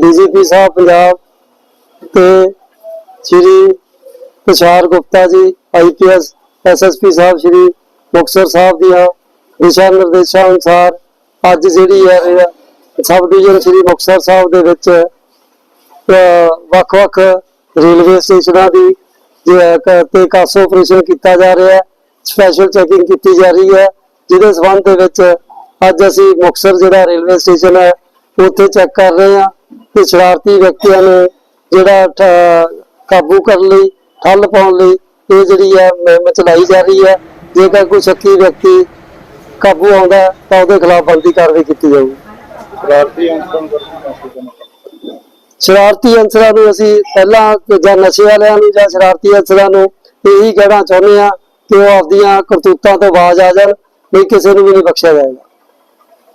DGP Sahib Punjab ਤੇ ਸ਼੍ਰੀ Tushar Gupta ji IPS SSP Sahib Shri Muktsar Sahib ਦੀਆਂ ਦਿਸ਼ਾ ਨਿਰਦੇਸ਼ਾਂ ਅਨੁਸਾਰ ਅੱਜ ਜਿਹੜੀ ਹੈ, ਸਬ ਡਿਵੀਜ਼ਨ ਸ਼੍ਰੀ ਮੁਕਤਸਰ ਸਾਹਿਬ ਦੇ ਵਿੱਚ ਵੱਖ-ਵੱਖ ਰੇਲਵੇ ਸਟੇਸ਼ਨਾਂ ਦੀ ਤੇ ਕਾਸੋ ਆਪਰੇਸ਼ਨ ਕੀਤਾ ਜਾ ਰਿਹਾ ਹੈ, ਸਪੈਸ਼ਲ ਚੈਕਿੰਗ ਕੀਤੀ ਜਾ ਰਹੀ ਹੈ, ਜਿਹਦੇ ਸਬੰਧ ਦੇ ਵਿੱਚ ਅੱਜ ਅਸੀਂ ਮੁਕਤਸਰ ਜਿਹੜਾ ਰੇਲਵੇ ਸਟੇਸ਼ਨ ਹੈ, ਉੱਥੇ ਚੈੱਕ ਕਰ ਰਹੇ ਹਾਂ। ਤੇ ਸ਼ਰਾਰਤੀ ਵਿਅਕਤੀਆਂ ਨੂੰ ਜਿਹੜਾ ਕਾਬੂ ਕਰਨ ਲਈ ਠੱਲ ਪਾਉਣ ਲਈ ਇਹ ਜਿਹੜੀ ਹੈ ਮੁਹਿੰਮ ਚਲਾਈ ਜਾ ਰਹੀ ਹੈ ਜੇਕਰ ਕੋਈ ਸ਼ੱਕੀ ਵਿਅਕਤੀ ਕਾਬੂ ਆਉਂਦਾ ਤਾਂ ਉਹਦੇ ਖਿਲਾਫ ਬਣਦੀ ਕਾਰਵਾਈ ਕੀਤੀ ਜਾਊਗੀ। ਸ਼ਰਾਰਤੀ ਅੰਸਰਾਂ ਨੂੰ ਸ਼ਰਾਰਤੀ ਅਸੀਂ ਪਹਿਲਾਂ ਜਾਂ ਨਸ਼ੇ ਵਾਲਿਆਂ ਨੂੰ ਜਾਂ ਸ਼ਰਾਰਤੀ ਅਨਸਰਾਂ ਨੂੰ ਇਹੀ ਕਹਿਣਾ ਚਾਹੁੰਦੇ ਆ ਕਿ ਉਹ ਆਪਦੀਆਂ ਕਰਤੂਤਾਂ ਤੋਂ ਬਾਜ਼ ਆ ਜਾਣ ਨਹੀਂ ਕਿਸੇ ਨੂੰ ਵੀ ਨਹੀਂ ਬਖਸ਼ਿਆ ਜਾਏਗਾ।